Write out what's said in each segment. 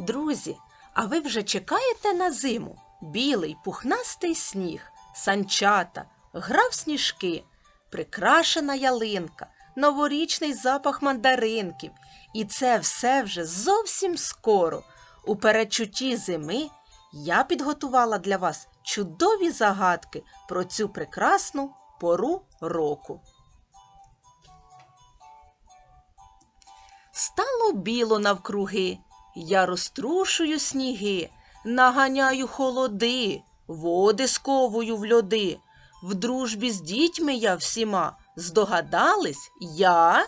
Друзі, а ви вже чекаєте на зиму? Білий пухнастий сніг, санчата, грав сніжки, прикрашена ялинка, новорічний запах мандаринків. І це все вже зовсім скоро. У передчутті зими я підготувала для вас чудові загадки про цю прекрасну пору року. Стало біло навкруги, я розтрушую сніги, наганяю холоди, води сковую в льоди. В дружбі з дітьми я всіма здогадались я.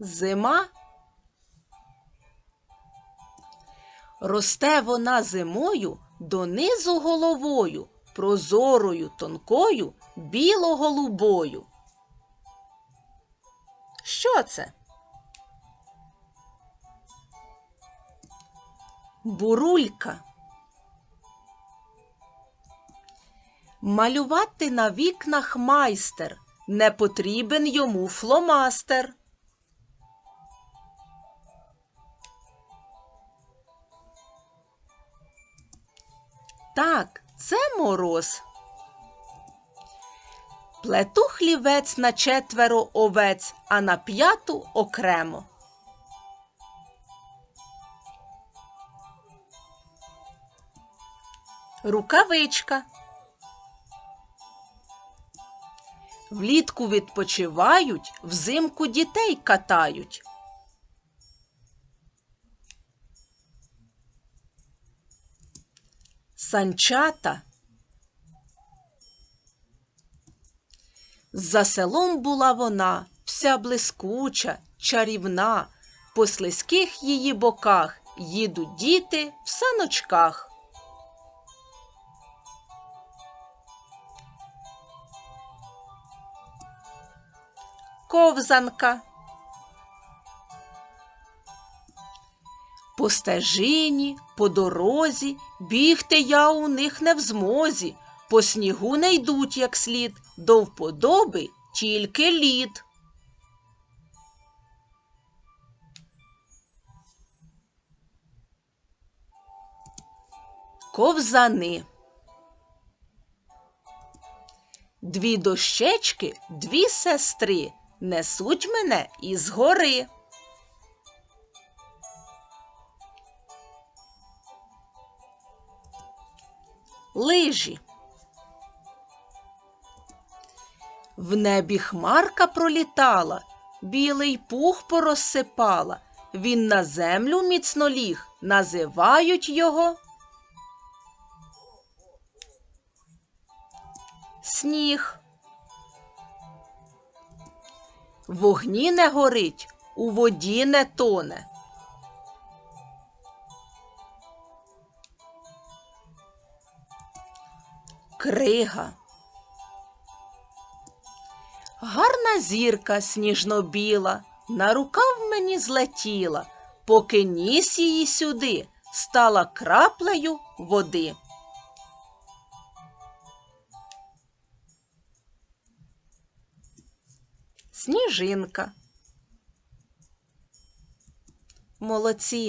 Зима. Росте вона зимою донизу головою, прозорою, тонкою, біло-голубою. Що це? Бурулька. Малювати на вікнах майстер. Не потрібен йому фломастер. Так, це мороз. Плету хлівець на четверо овець, а на п'яту окремо. Рукавичка. Влітку відпочивають, взимку дітей катають. Санчата. За селом була вона, вся блискуча, чарівна, по слизьких її боках їдуть діти в саночках. Ковзанка. По стежині, по дорозі, бігти я у них не в змозі, по снігу не йдуть як слід, до вподоби тільки лід. Ковзани. Дві дощечки, дві сестри, несуть мене із гори. Лижі. В небі хмарка пролітала, білий пух порозсипала. Він на землю міцно ліг, називають його сніг. В вогні не горить, у воді не тоне. Крига. Гарна зірка сніжно-біла, на рукав мені злетіла, поки ніс її сюди, стала краплею води. Сніжинка. Молодці.